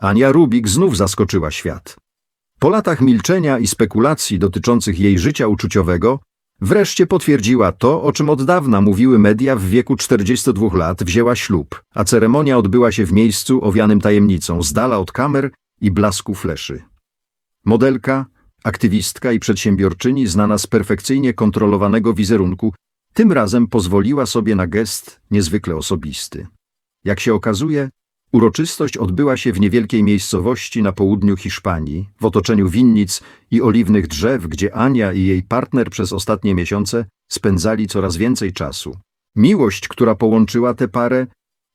Ania Rubik znów zaskoczyła świat. Po latach milczenia i spekulacji dotyczących jej życia uczuciowego, wreszcie potwierdziła to, o czym od dawna mówiły media w wieku 42 lat, wzięła ślub, a ceremonia odbyła się w miejscu owianym tajemnicą, z dala od kamer i blasku fleszy. Modelka, aktywistka i przedsiębiorczyni znana z perfekcyjnie kontrolowanego wizerunku, tym razem pozwoliła sobie na gest niezwykle osobisty. Jak się okazuje, uroczystość odbyła się w niewielkiej miejscowości na południu Hiszpanii, w otoczeniu winnic i oliwnych drzew, gdzie Ania i jej partner przez ostatnie miesiące spędzali coraz więcej czasu. Miłość, która połączyła tę parę,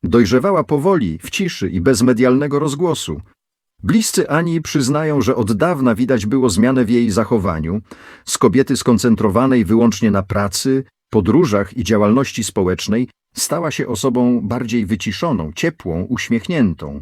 dojrzewała powoli, w ciszy i bez medialnego rozgłosu. Bliscy Ani przyznają, że od dawna widać było zmianę w jej zachowaniu, z kobiety skoncentrowanej wyłącznie na pracy, podróżach i działalności społecznej stała się osobą bardziej wyciszoną, ciepłą, uśmiechniętą.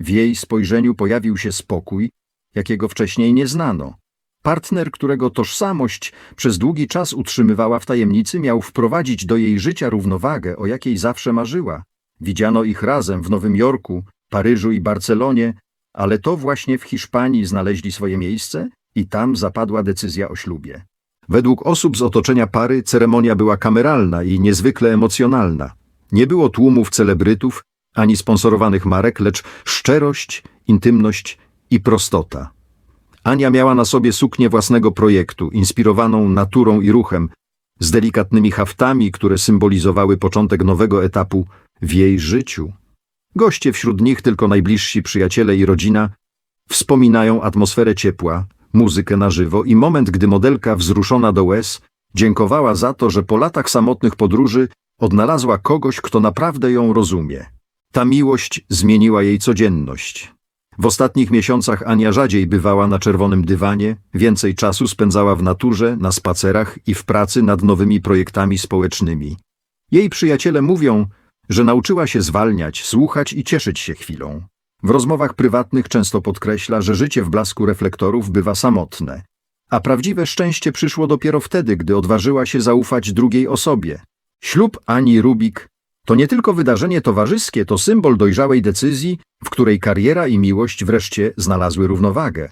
W jej spojrzeniu pojawił się spokój, jakiego wcześniej nie znano. Partner, którego tożsamość przez długi czas utrzymywała w tajemnicy, miał wprowadzić do jej życia równowagę, o jakiej zawsze marzyła. Widziano ich razem w Nowym Jorku, Paryżu i Barcelonie, ale to właśnie w Hiszpanii znaleźli swoje miejsce i tam zapadła decyzja o ślubie. Według osób z otoczenia pary ceremonia była kameralna i niezwykle emocjonalna. Nie było tłumów celebrytów ani sponsorowanych marek, lecz szczerość, intymność i prostota. Ania miała na sobie suknię własnego projektu, inspirowaną naturą i ruchem, z delikatnymi haftami, które symbolizowały początek nowego etapu w jej życiu. Goście wśród nich tylko najbliżsi przyjaciele i rodzina wspominają atmosferę ciepła, muzykę na żywo i moment, gdy modelka wzruszona do łez dziękowała za to, że po latach samotnych podróży odnalazła kogoś, kto naprawdę ją rozumie. Ta miłość zmieniła jej codzienność. W ostatnich miesiącach Ania rzadziej bywała na czerwonym dywanie, więcej czasu spędzała w naturze, na spacerach i w pracy nad nowymi projektami społecznymi. Jej przyjaciele mówią, że nauczyła się zwalniać, słuchać i cieszyć się chwilą. W rozmowach prywatnych często podkreśla, że życie w blasku reflektorów bywa samotne, a prawdziwe szczęście przyszło dopiero wtedy, gdy odważyła się zaufać drugiej osobie. Ślub Ani Rubik to nie tylko wydarzenie towarzyskie, to symbol dojrzałej decyzji, w której kariera i miłość wreszcie znalazły równowagę.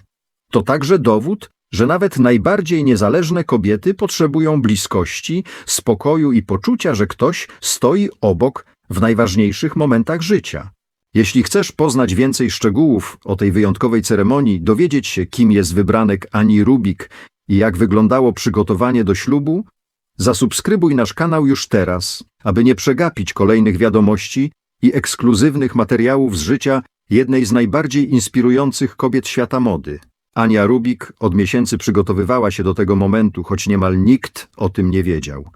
To także dowód, że nawet najbardziej niezależne kobiety potrzebują bliskości, spokoju i poczucia, że ktoś stoi obok w najważniejszych momentach życia. Jeśli chcesz poznać więcej szczegółów o tej wyjątkowej ceremonii, dowiedzieć się, kim jest wybranek Ani Rubik i jak wyglądało przygotowanie do ślubu, zasubskrybuj nasz kanał już teraz, aby nie przegapić kolejnych wiadomości i ekskluzywnych materiałów z życia jednej z najbardziej inspirujących kobiet świata mody. Ania Rubik od miesięcy przygotowywała się do tego momentu, choć niemal nikt o tym nie wiedział.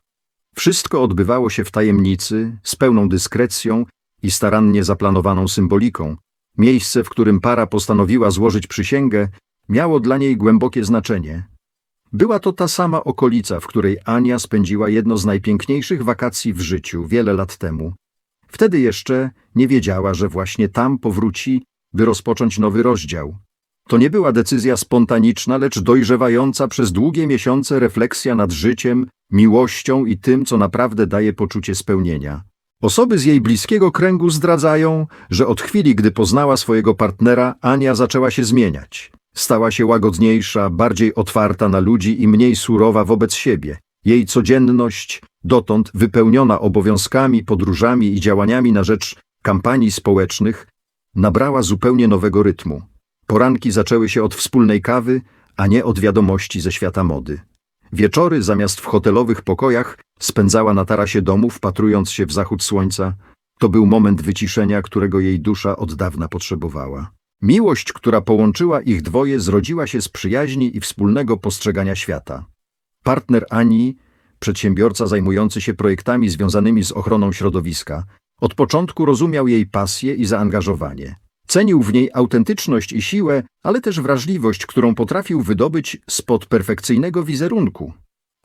Wszystko odbywało się w tajemnicy, z pełną dyskrecją i starannie zaplanowaną symboliką. Miejsce, w którym para postanowiła złożyć przysięgę, miało dla niej głębokie znaczenie. Była to ta sama okolica, w której Ania spędziła jedno z najpiękniejszych wakacji w życiu wiele lat temu. Wtedy jeszcze nie wiedziała, że właśnie tam powróci, by rozpocząć nowy rozdział. To nie była decyzja spontaniczna, lecz dojrzewająca przez długie miesiące refleksja nad życiem, miłością i tym, co naprawdę daje poczucie spełnienia. Osoby z jej bliskiego kręgu zdradzają, że od chwili, gdy poznała swojego partnera, Ania zaczęła się zmieniać. Stała się łagodniejsza, bardziej otwarta na ludzi i mniej surowa wobec siebie. Jej codzienność, dotąd wypełniona obowiązkami, podróżami i działaniami na rzecz kampanii społecznych, nabrała zupełnie nowego rytmu. Poranki zaczęły się od wspólnej kawy, a nie od wiadomości ze świata mody. Wieczory zamiast w hotelowych pokojach spędzała na tarasie domu, wpatrując się w zachód słońca. To był moment wyciszenia, którego jej dusza od dawna potrzebowała. Miłość, która połączyła ich dwoje, zrodziła się z przyjaźni i wspólnego postrzegania świata. Partner Ani, przedsiębiorca zajmujący się projektami związanymi z ochroną środowiska, od początku rozumiał jej pasję i zaangażowanie. Cenił w niej autentyczność i siłę, ale też wrażliwość, którą potrafił wydobyć spod perfekcyjnego wizerunku.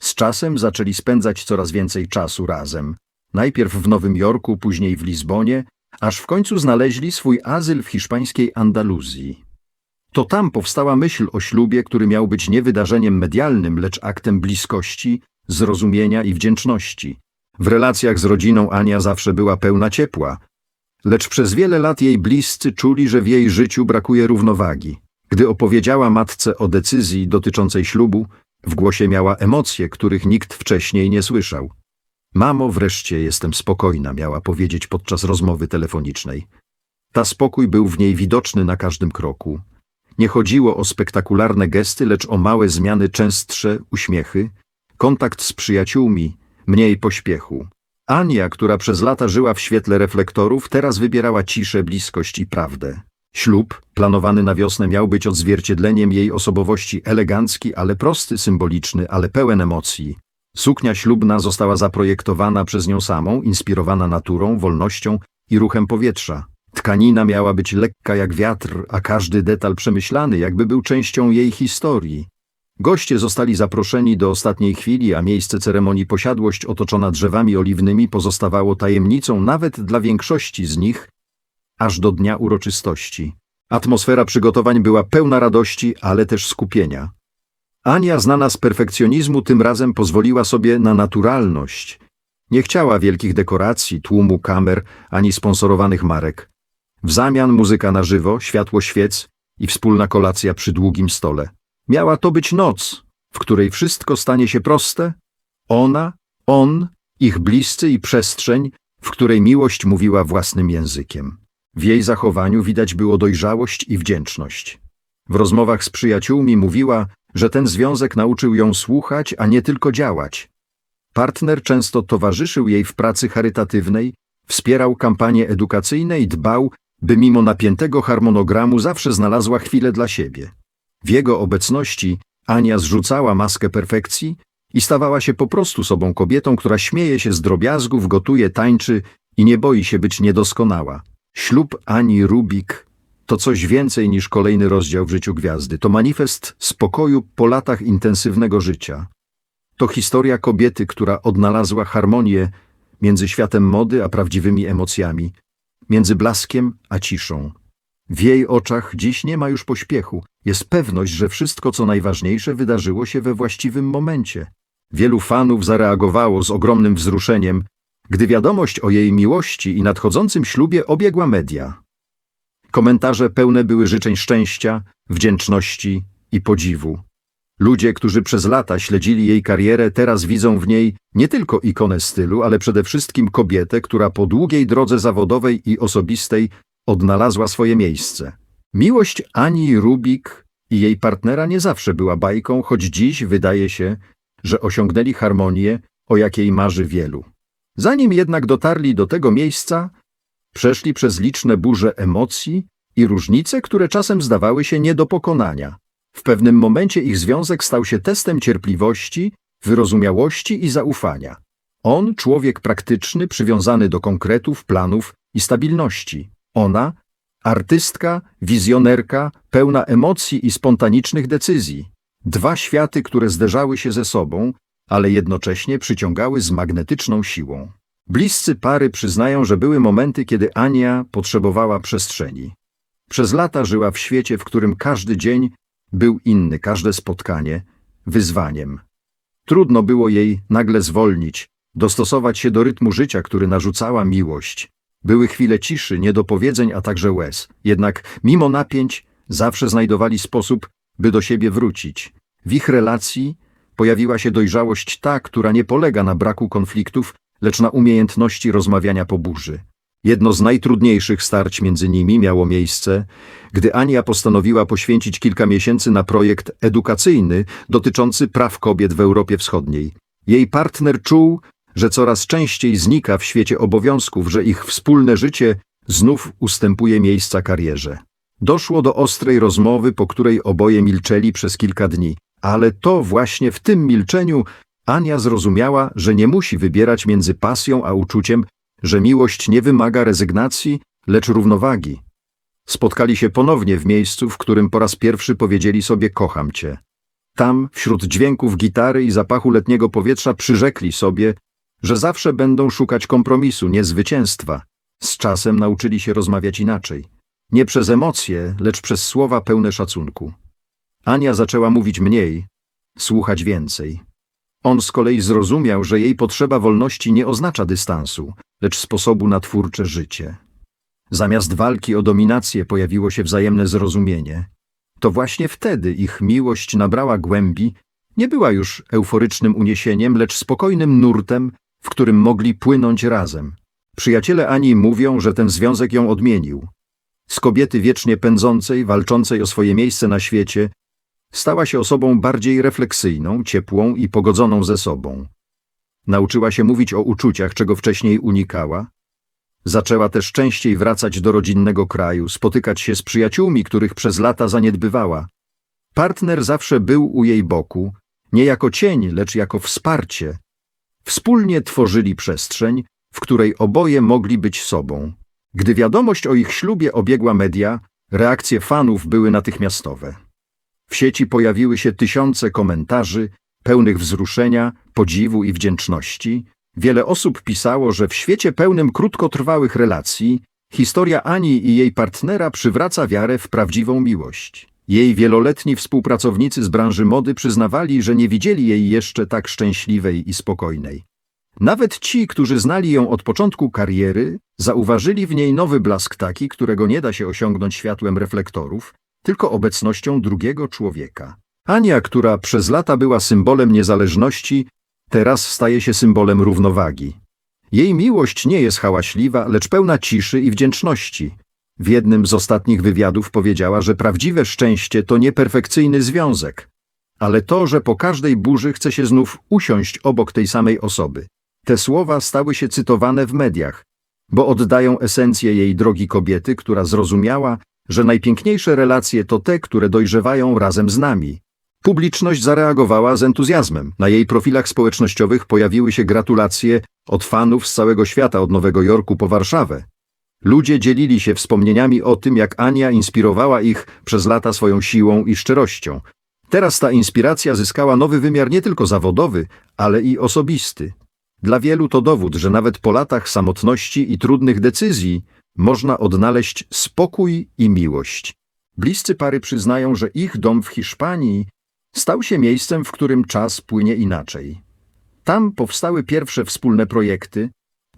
Z czasem zaczęli spędzać coraz więcej czasu razem. Najpierw w Nowym Jorku, później w Lizbonie, aż w końcu znaleźli swój azyl w hiszpańskiej Andaluzji. To tam powstała myśl o ślubie, który miał być nie wydarzeniem medialnym, lecz aktem bliskości, zrozumienia i wdzięczności. W relacjach z rodziną Ania zawsze była pełna ciepła, Lecz przez wiele lat jej bliscy czuli, że w jej życiu brakuje równowagi. Gdy opowiedziała matce o decyzji dotyczącej ślubu, w głosie miała emocje, których nikt wcześniej nie słyszał. Mamo, wreszcie jestem spokojna, miała powiedzieć podczas rozmowy telefonicznej. Ta spokój był w niej widoczny na każdym kroku. Nie chodziło o spektakularne gesty, lecz o małe zmiany, częstsze uśmiechy, kontakt z przyjaciółmi, mniej pośpiechu. Ania, która przez lata żyła w świetle reflektorów, teraz wybierała ciszę, bliskość i prawdę. Ślub, planowany na wiosnę, miał być odzwierciedleniem jej osobowości elegancki, ale prosty, symboliczny, ale pełen emocji. Suknia ślubna została zaprojektowana przez nią samą, inspirowana naturą, wolnością i ruchem powietrza. Tkanina miała być lekka jak wiatr, a każdy detal przemyślany, jakby był częścią jej historii. Goście zostali zaproszeni do ostatniej chwili, a miejsce ceremonii posiadłość otoczona drzewami oliwnymi pozostawało tajemnicą nawet dla większości z nich, aż do dnia uroczystości. Atmosfera przygotowań była pełna radości, ale też skupienia. Ania, znana z perfekcjonizmu, tym razem pozwoliła sobie na naturalność. Nie chciała wielkich dekoracji, tłumu kamer ani sponsorowanych marek. W zamian muzyka na żywo, światło świec i wspólna kolacja przy długim stole. Miała to być noc, w której wszystko stanie się proste. Ona, on, ich bliscy i przestrzeń, w której miłość mówiła własnym językiem. W jej zachowaniu widać było dojrzałość i wdzięczność. W rozmowach z przyjaciółmi mówiła, że ten związek nauczył ją słuchać, a nie tylko działać. Partner często towarzyszył jej w pracy charytatywnej, wspierał kampanie edukacyjne i dbał, by mimo napiętego harmonogramu zawsze znalazła chwilę dla siebie. W jego obecności Ania zrzucała maskę perfekcji i stawała się po prostu sobą kobietą, która śmieje się z drobiazgów, gotuje, tańczy i nie boi się być niedoskonała. Ślub Ani Rubik to coś więcej niż kolejny rozdział w życiu gwiazdy. To manifest spokoju po latach intensywnego życia. To historia kobiety, która odnalazła harmonię między światem mody a prawdziwymi emocjami, między blaskiem a ciszą. W jej oczach dziś nie ma już pośpiechu. Jest pewność, że wszystko, co najważniejsze, wydarzyło się we właściwym momencie. Wielu fanów zareagowało z ogromnym wzruszeniem, gdy wiadomość o jej miłości i nadchodzącym ślubie obiegła media. Komentarze pełne były życzeń szczęścia, wdzięczności i podziwu. Ludzie, którzy przez lata śledzili jej karierę, teraz widzą w niej nie tylko ikonę stylu, ale przede wszystkim kobietę, która po długiej drodze zawodowej i osobistej odnalazła swoje miejsce. Miłość Ani Rubik i jej partnera nie zawsze była bajką, choć dziś wydaje się, że osiągnęli harmonię, o jakiej marzy wielu. Zanim jednak dotarli do tego miejsca, przeszli przez liczne burze emocji i różnice, które czasem zdawały się nie do pokonania. W pewnym momencie ich związek stał się testem cierpliwości, wyrozumiałości i zaufania. On, człowiek praktyczny, przywiązany do konkretów, planów i stabilności. Ona, artystka, wizjonerka, pełna emocji i spontanicznych decyzji. Dwa światy, które zderzały się ze sobą, ale jednocześnie przyciągały z magnetyczną siłą. Bliscy pary przyznają, że były momenty, kiedy Ania potrzebowała przestrzeni. Przez lata żyła w świecie, w którym każdy dzień był inny, każde spotkanie wyzwaniem. Trudno było jej nagle zwolnić, dostosować się do rytmu życia, który narzucała miłość. Były chwile ciszy, niedopowiedzeń, a także łez. Jednak mimo napięć zawsze znajdowali sposób, by do siebie wrócić. W ich relacji pojawiła się dojrzałość ta, która nie polega na braku konfliktów, lecz na umiejętności rozmawiania po burzy. Jedno z najtrudniejszych starć między nimi miało miejsce, gdy Ania postanowiła poświęcić kilka miesięcy na projekt edukacyjny dotyczący praw kobiet w Europie Wschodniej. Jej partner czuł, że coraz częściej znika w świecie obowiązków, że ich wspólne życie znów ustępuje miejsca karierze. Doszło do ostrej rozmowy, po której oboje milczeli przez kilka dni, ale to właśnie w tym milczeniu Ania zrozumiała, że nie musi wybierać między pasją a uczuciem, że miłość nie wymaga rezygnacji, lecz równowagi. Spotkali się ponownie w miejscu, w którym po raz pierwszy powiedzieli sobie kocham cię. Tam, wśród dźwięków gitary i zapachu letniego powietrza, przyrzekli sobie, że zawsze będą szukać kompromisu, nie zwycięstwa. Z czasem nauczyli się rozmawiać inaczej. Nie przez emocje, lecz przez słowa pełne szacunku. Ania zaczęła mówić mniej, słuchać więcej. On z kolei zrozumiał, że jej potrzeba wolności nie oznacza dystansu, lecz sposobu na twórcze życie. Zamiast walki o dominację pojawiło się wzajemne zrozumienie. To właśnie wtedy ich miłość nabrała głębi, nie była już euforycznym uniesieniem, lecz spokojnym nurtem, w którym mogli płynąć razem. Przyjaciele Ani mówią, że ten związek ją odmienił. Z kobiety wiecznie pędzącej, walczącej o swoje miejsce na świecie, stała się osobą bardziej refleksyjną, ciepłą i pogodzoną ze sobą. Nauczyła się mówić o uczuciach, czego wcześniej unikała. Zaczęła też częściej wracać do rodzinnego kraju, spotykać się z przyjaciółmi, których przez lata zaniedbywała. Partner zawsze był u jej boku, nie jako cień, lecz jako wsparcie. Wspólnie tworzyli przestrzeń, w której oboje mogli być sobą. Gdy wiadomość o ich ślubie obiegła media, reakcje fanów były natychmiastowe. W sieci pojawiły się tysiące komentarzy, pełnych wzruszenia, podziwu i wdzięczności. Wiele osób pisało, że w świecie pełnym krótkotrwałych relacji historia Ani i jej partnera przywraca wiarę w prawdziwą miłość. Jej wieloletni współpracownicy z branży mody przyznawali, że nie widzieli jej jeszcze tak szczęśliwej i spokojnej. Nawet ci, którzy znali ją od początku kariery, zauważyli w niej nowy blask taki, którego nie da się osiągnąć światłem reflektorów, tylko obecnością drugiego człowieka. Ania, która przez lata była symbolem niezależności, teraz staje się symbolem równowagi. Jej miłość nie jest hałaśliwa, lecz pełna ciszy i wdzięczności. W jednym z ostatnich wywiadów powiedziała, że prawdziwe szczęście to nie perfekcyjny związek, ale to, że po każdej burzy chce się znów usiąść obok tej samej osoby. Te słowa stały się cytowane w mediach, bo oddają esencję jej drogi kobiety, która zrozumiała, że najpiękniejsze relacje to te, które dojrzewają razem z nami. Publiczność zareagowała z entuzjazmem. Na jej profilach społecznościowych pojawiły się gratulacje od fanów z całego świata, od Nowego Jorku po Warszawę. Ludzie dzielili się wspomnieniami o tym, jak Ania inspirowała ich przez lata swoją siłą i szczerością. Teraz ta inspiracja zyskała nowy wymiar nie tylko zawodowy, ale i osobisty. Dla wielu to dowód, że nawet po latach samotności i trudnych decyzji można odnaleźć spokój i miłość. Bliscy pary przyznają, że ich dom w Hiszpanii stał się miejscem, w którym czas płynie inaczej. Tam powstały pierwsze wspólne projekty,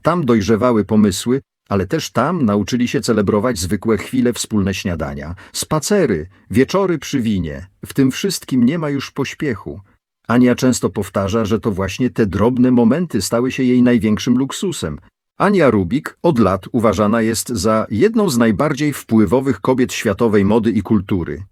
tam dojrzewały pomysły, ale też tam nauczyli się celebrować zwykłe chwile wspólne śniadania, spacery, wieczory przy winie. W tym wszystkim nie ma już pośpiechu. Ania często powtarza, że to właśnie te drobne momenty stały się jej największym luksusem. Ania Rubik od lat uważana jest za jedną z najbardziej wpływowych kobiet światowej mody i kultury.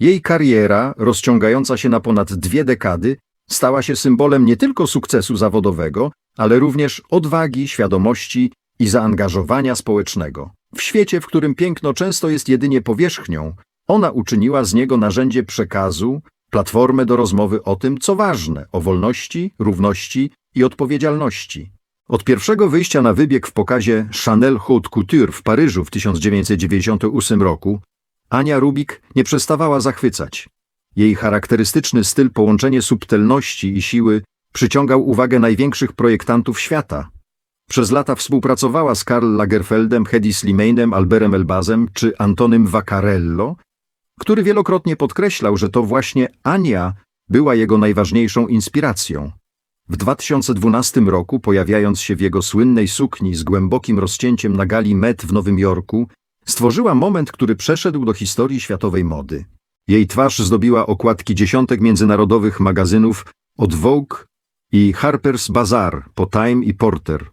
Jej kariera, rozciągająca się na ponad dwie dekady, stała się symbolem nie tylko sukcesu zawodowego, ale również odwagi, świadomości i zaangażowania społecznego. W świecie, w którym piękno często jest jedynie powierzchnią, ona uczyniła z niego narzędzie przekazu, platformę do rozmowy o tym, co ważne, o wolności, równości i odpowiedzialności. Od pierwszego wyjścia na wybieg w pokazie Chanel Haute Couture w Paryżu w 1998 roku Ania Rubik nie przestawała zachwycać. Jej charakterystyczny styl połączenie subtelności i siły przyciągał uwagę największych projektantów świata. Przez lata współpracowała z Karl Lagerfeldem, Hedi Slimanem, Alberem Elbazem czy Antonym Vaccarello, który wielokrotnie podkreślał, że to właśnie Ania była jego najważniejszą inspiracją. W 2012 roku, pojawiając się w jego słynnej sukni z głębokim rozcięciem na gali Met w Nowym Jorku, stworzyła moment, który przeszedł do historii światowej mody. Jej twarz zdobiła okładki dziesiątek międzynarodowych magazynów od Vogue i Harper's Bazaar po Time i Porter.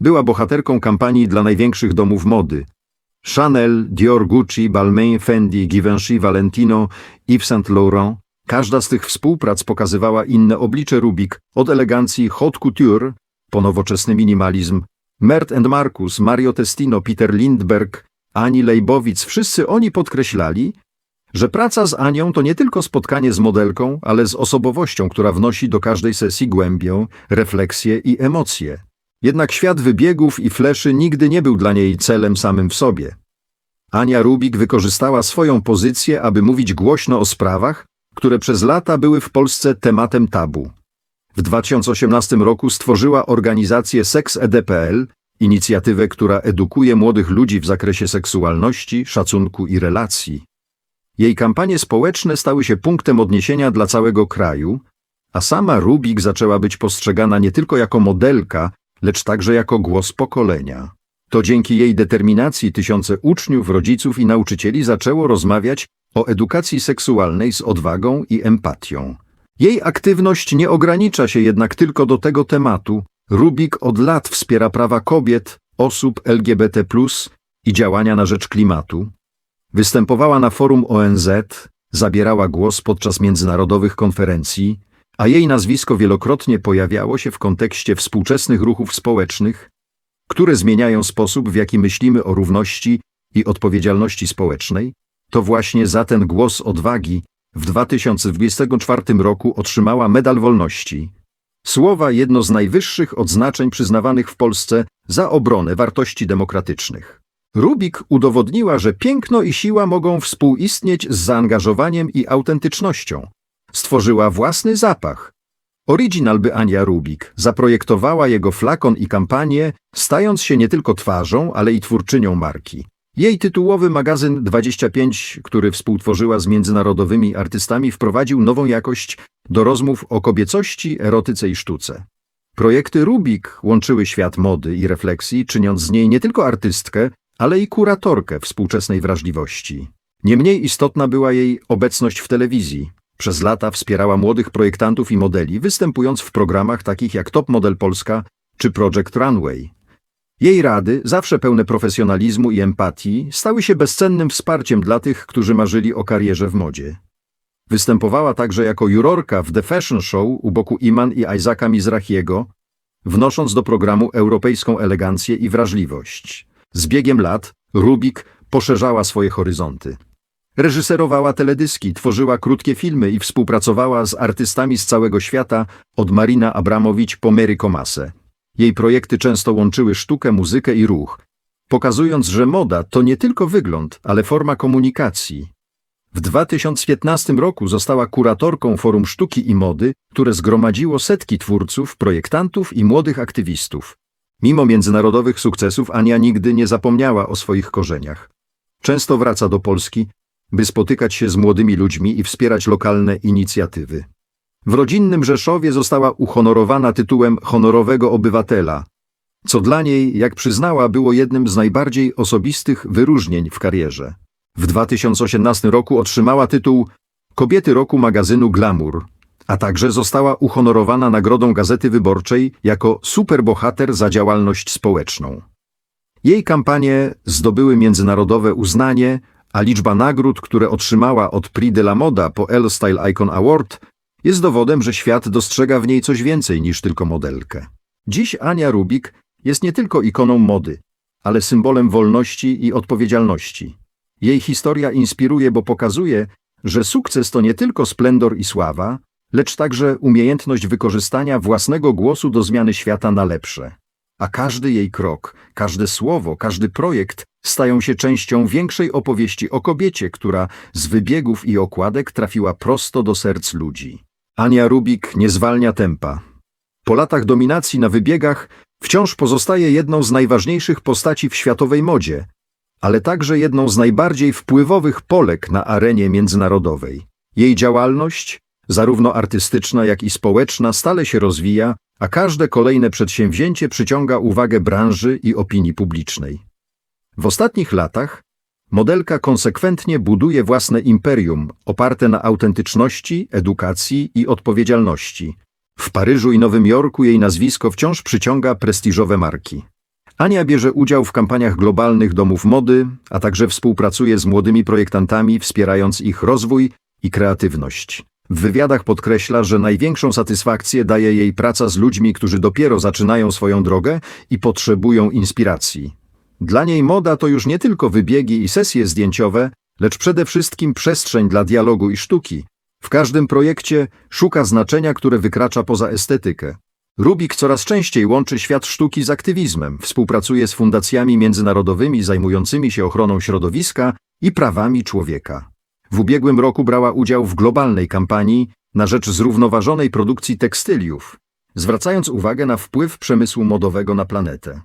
Była bohaterką kampanii dla największych domów mody. Chanel, Dior, Gucci, Balmain, Fendi, Givenchy, Valentino, Yves Saint Laurent. Każda z tych współprac pokazywała inne oblicze Rubik, od elegancji haute couture po nowoczesny minimalizm. Mert and Marcus, Mario Testino, Peter Lindbergh, Ani Leibowitz, wszyscy oni podkreślali, że praca z Anią to nie tylko spotkanie z modelką, ale z osobowością, która wnosi do każdej sesji głębię, refleksję i emocje. Jednak świat wybiegów i fleszy nigdy nie był dla niej celem samym w sobie. Ania Rubik wykorzystała swoją pozycję, aby mówić głośno o sprawach, które przez lata były w Polsce tematem tabu. W 2018 roku stworzyła organizację SexED.pl, inicjatywę, która edukuje młodych ludzi w zakresie seksualności, szacunku i relacji. Jej kampanie społeczne stały się punktem odniesienia dla całego kraju, a sama Rubik zaczęła być postrzegana nie tylko jako modelka, lecz także jako głos pokolenia. To dzięki jej determinacji tysiące uczniów, rodziców i nauczycieli zaczęło rozmawiać o edukacji seksualnej z odwagą i empatią. Jej aktywność nie ogranicza się jednak tylko do tego tematu. Rubik od lat wspiera prawa kobiet, osób LGBT+, i działania na rzecz klimatu. Występowała na forum ONZ, zabierała głos podczas międzynarodowych konferencji, a jej nazwisko wielokrotnie pojawiało się w kontekście współczesnych ruchów społecznych, które zmieniają sposób, w jaki myślimy o równości i odpowiedzialności społecznej. To właśnie za ten głos odwagi w 2024 roku otrzymała Medal Wolności. Słowa jedno z najwyższych odznaczeń przyznawanych w Polsce za obronę wartości demokratycznych. Rubik udowodniła, że piękno i siła mogą współistnieć z zaangażowaniem i autentycznością. Stworzyła własny zapach. Original by Ania Rubik zaprojektowała jego flakon i kampanię, stając się nie tylko twarzą, ale i twórczynią marki. Jej tytułowy magazyn 25, który współtworzyła z międzynarodowymi artystami, wprowadził nową jakość do rozmów o kobiecości, erotyce i sztuce. Projekty Rubik łączyły świat mody i refleksji, czyniąc z niej nie tylko artystkę, ale i kuratorkę współczesnej wrażliwości. Niemniej istotna była jej obecność w telewizji. Przez lata wspierała młodych projektantów i modeli, występując w programach takich jak Top Model Polska czy Project Runway. Jej rady, zawsze pełne profesjonalizmu i empatii, stały się bezcennym wsparciem dla tych, którzy marzyli o karierze w modzie. Występowała także jako jurorka w The Fashion Show u boku Iman i Isaaca Mizrahiego, wnosząc do programu europejską elegancję i wrażliwość. Z biegiem lat Rubik poszerzała swoje horyzonty. Reżyserowała teledyski, tworzyła krótkie filmy i współpracowała z artystami z całego świata, od Marina Abramowicz po Mary Komasę. Jej projekty często łączyły sztukę, muzykę i ruch, pokazując, że moda to nie tylko wygląd, ale forma komunikacji. W 2015 roku została kuratorką Forum Sztuki i Mody, które zgromadziło setki twórców, projektantów i młodych aktywistów. Mimo międzynarodowych sukcesów Ania nigdy nie zapomniała o swoich korzeniach. Często wraca do Polski, by spotykać się z młodymi ludźmi i wspierać lokalne inicjatywy. W rodzinnym Rzeszowie została uhonorowana tytułem honorowego obywatela, co dla niej, jak przyznała, było jednym z najbardziej osobistych wyróżnień w karierze. W 2018 roku otrzymała tytuł Kobiety Roku magazynu Glamour, a także została uhonorowana Nagrodą Gazety Wyborczej jako superbohater za działalność społeczną. Jej kampanie zdobyły międzynarodowe uznanie, a liczba nagród, które otrzymała od Prix de la Moda po Elle Style Icon Award, jest dowodem, że świat dostrzega w niej coś więcej niż tylko modelkę. Dziś Ania Rubik jest nie tylko ikoną mody, ale symbolem wolności i odpowiedzialności. Jej historia inspiruje, bo pokazuje, że sukces to nie tylko splendor i sława, lecz także umiejętność wykorzystania własnego głosu do zmiany świata na lepsze. A każdy jej krok, każde słowo, każdy projekt stają się częścią większej opowieści o kobiecie, która z wybiegów i okładek trafiła prosto do serc ludzi. Ania Rubik nie zwalnia tempa. Po latach dominacji na wybiegach wciąż pozostaje jedną z najważniejszych postaci w światowej modzie, ale także jedną z najbardziej wpływowych Polek na arenie międzynarodowej. Jej działalność, zarówno artystyczna, jak i społeczna, stale się rozwija, a każde kolejne przedsięwzięcie przyciąga uwagę branży i opinii publicznej. W ostatnich latach modelka konsekwentnie buduje własne imperium oparte na autentyczności, edukacji i odpowiedzialności. W Paryżu i Nowym Jorku jej nazwisko wciąż przyciąga prestiżowe marki. Ania bierze udział w kampaniach globalnych domów mody, a także współpracuje z młodymi projektantami, wspierając ich rozwój i kreatywność. W wywiadach podkreśla, że największą satysfakcję daje jej praca z ludźmi, którzy dopiero zaczynają swoją drogę i potrzebują inspiracji. Dla niej moda to już nie tylko wybiegi i sesje zdjęciowe, lecz przede wszystkim przestrzeń dla dialogu i sztuki. W każdym projekcie szuka znaczenia, które wykracza poza estetykę. Rubik coraz częściej łączy świat sztuki z aktywizmem, współpracuje z fundacjami międzynarodowymi zajmującymi się ochroną środowiska i prawami człowieka. W ubiegłym roku brała udział w globalnej kampanii na rzecz zrównoważonej produkcji tekstyliów, zwracając uwagę na wpływ przemysłu modowego na planetę.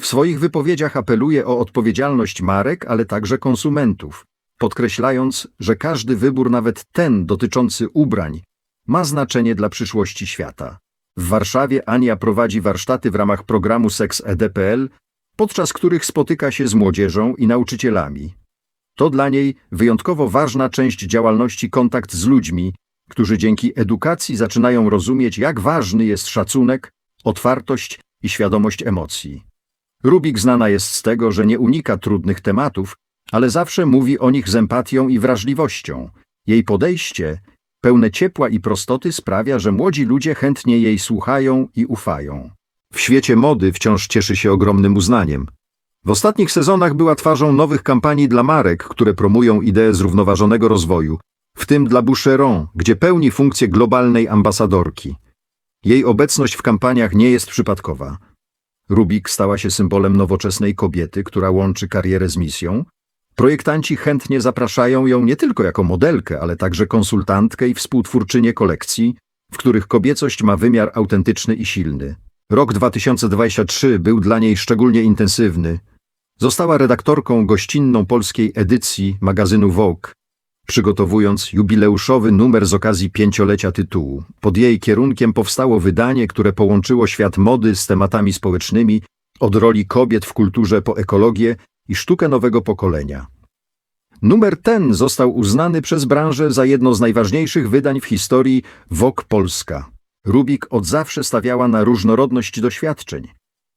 W swoich wypowiedziach apeluje o odpowiedzialność marek, ale także konsumentów, podkreślając, że każdy wybór, nawet ten dotyczący ubrań, ma znaczenie dla przyszłości świata. W Warszawie Ania prowadzi warsztaty w ramach programu Sex EDPL, podczas których spotyka się z młodzieżą i nauczycielami. To dla niej wyjątkowo ważna część działalności kontakt z ludźmi, którzy dzięki edukacji zaczynają rozumieć, jak ważny jest szacunek, otwartość i świadomość emocji. Rubik znana jest z tego, że nie unika trudnych tematów, ale zawsze mówi o nich z empatią i wrażliwością. Jej podejście, pełne ciepła i prostoty, sprawia, że młodzi ludzie chętnie jej słuchają i ufają. W świecie mody wciąż cieszy się ogromnym uznaniem. W ostatnich sezonach była twarzą nowych kampanii dla marek, które promują ideę zrównoważonego rozwoju, w tym dla Boucheron, gdzie pełni funkcję globalnej ambasadorki. Jej obecność w kampaniach nie jest przypadkowa. Rubik stała się symbolem nowoczesnej kobiety, która łączy karierę z misją. Projektanci chętnie zapraszają ją nie tylko jako modelkę, ale także konsultantkę i współtwórczynię kolekcji, w których kobiecość ma wymiar autentyczny i silny. Rok 2023 był dla niej szczególnie intensywny. Została redaktorką gościnną polskiej edycji magazynu Vogue, przygotowując jubileuszowy numer z okazji pięciolecia tytułu. Pod jej kierunkiem powstało wydanie, które połączyło świat mody z tematami społecznymi, od roli kobiet w kulturze po ekologię i sztukę nowego pokolenia. Numer ten został uznany przez branżę za jedno z najważniejszych wydań w historii Vogue Polska. Rubik od zawsze stawiała na różnorodność doświadczeń.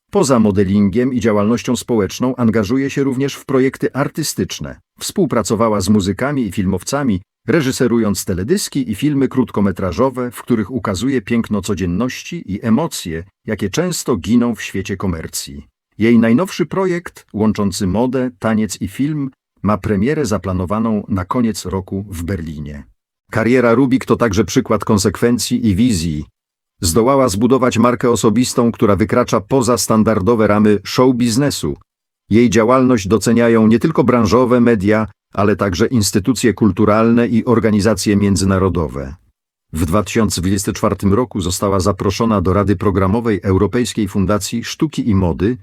Poza modelingiem i działalnością społeczną angażuje się również w projekty artystyczne. Współpracowała z muzykami i filmowcami, reżyserując teledyski i filmy krótkometrażowe, w których ukazuje piękno codzienności i emocje, jakie często giną w świecie komercji. Jej najnowszy projekt, łączący modę, taniec i film, ma premierę zaplanowaną na koniec roku w Berlinie. Kariera Rubik to także przykład konsekwencji i wizji, Zdołała zbudować markę osobistą, która wykracza poza standardowe ramy show biznesu. Jej działalność doceniają nie tylko branżowe media, ale także instytucje kulturalne i organizacje międzynarodowe. W 2024 roku została zaproszona do Rady Programowej Europejskiej Fundacji Sztuki i Mody,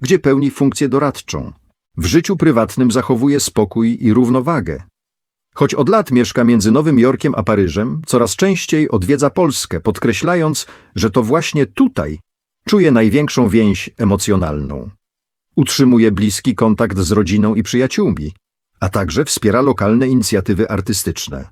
gdzie pełni funkcję doradczą. W życiu prywatnym zachowuje spokój i równowagę. Choć od lat mieszka między Nowym Jorkiem a Paryżem, coraz częściej odwiedza Polskę, podkreślając, że to właśnie tutaj czuje największą więź emocjonalną. Utrzymuje bliski kontakt z rodziną i przyjaciółmi, a także wspiera lokalne inicjatywy artystyczne.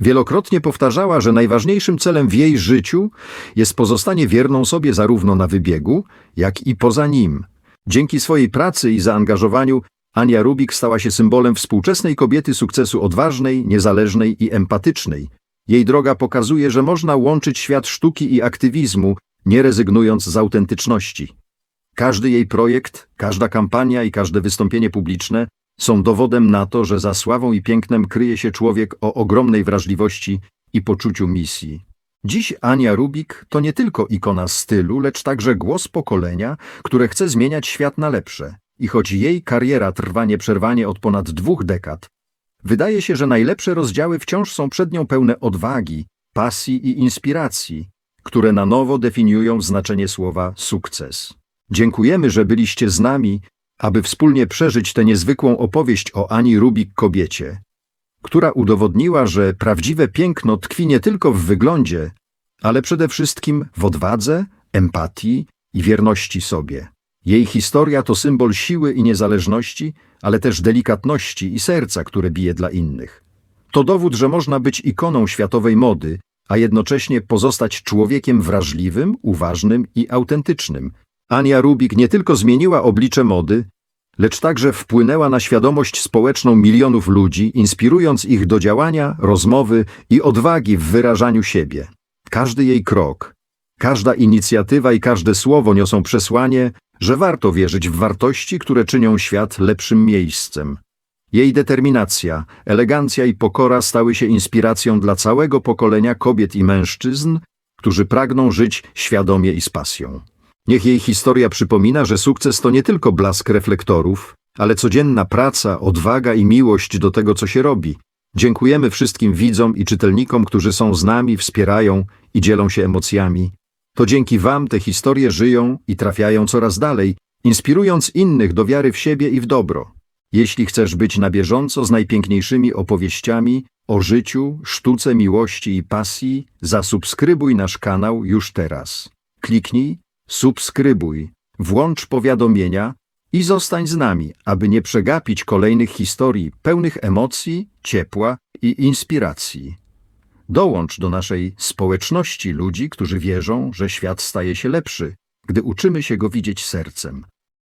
Wielokrotnie powtarzała, że najważniejszym celem w jej życiu jest pozostanie wierną sobie zarówno na wybiegu, jak i poza nim. Dzięki swojej pracy i zaangażowaniu Ania Rubik stała się symbolem współczesnej kobiety sukcesu odważnej, niezależnej i empatycznej. Jej droga pokazuje, że można łączyć świat sztuki i aktywizmu, nie rezygnując z autentyczności. Każdy jej projekt, każda kampania i każde wystąpienie publiczne są dowodem na to, że za sławą i pięknem kryje się człowiek o ogromnej wrażliwości i poczuciu misji. Dziś Ania Rubik to nie tylko ikona stylu, lecz także głos pokolenia, które chce zmieniać świat na lepsze. I choć jej kariera trwa nieprzerwanie od ponad dwóch dekad, wydaje się, że najlepsze rozdziały wciąż są przed nią pełne odwagi, pasji i inspiracji, które na nowo definiują znaczenie słowa sukces. Dziękujemy, że byliście z nami, aby wspólnie przeżyć tę niezwykłą opowieść o Ani Rubik kobiecie, która udowodniła, że prawdziwe piękno tkwi nie tylko w wyglądzie, ale przede wszystkim w odwadze, empatii i wierności sobie. Jej historia to symbol siły i niezależności, ale też delikatności i serca, które bije dla innych. To dowód, że można być ikoną światowej mody, a jednocześnie pozostać człowiekiem wrażliwym, uważnym i autentycznym. Ania Rubik nie tylko zmieniła oblicze mody, lecz także wpłynęła na świadomość społeczną milionów ludzi, inspirując ich do działania, rozmowy i odwagi w wyrażaniu siebie. Każdy jej krok, każda inicjatywa i każde słowo niosą przesłanie, że warto wierzyć w wartości, które czynią świat lepszym miejscem. Jej determinacja, elegancja i pokora stały się inspiracją dla całego pokolenia kobiet i mężczyzn, którzy pragną żyć świadomie i z pasją. Niech jej historia przypomina, że sukces to nie tylko blask reflektorów, ale codzienna praca, odwaga i miłość do tego, co się robi. Dziękujemy wszystkim widzom i czytelnikom, którzy są z nami, wspierają i dzielą się emocjami. To dzięki Wam te historie żyją i trafiają coraz dalej, inspirując innych do wiary w siebie i w dobro. Jeśli chcesz być na bieżąco z najpiękniejszymi opowieściami o życiu, sztuce miłości i pasji, zasubskrybuj nasz kanał już teraz. Kliknij, subskrybuj, włącz powiadomienia, i zostań z nami, aby nie przegapić kolejnych historii pełnych emocji, ciepła i inspiracji. Dołącz do naszej społeczności ludzi, którzy wierzą, że świat staje się lepszy, gdy uczymy się go widzieć sercem.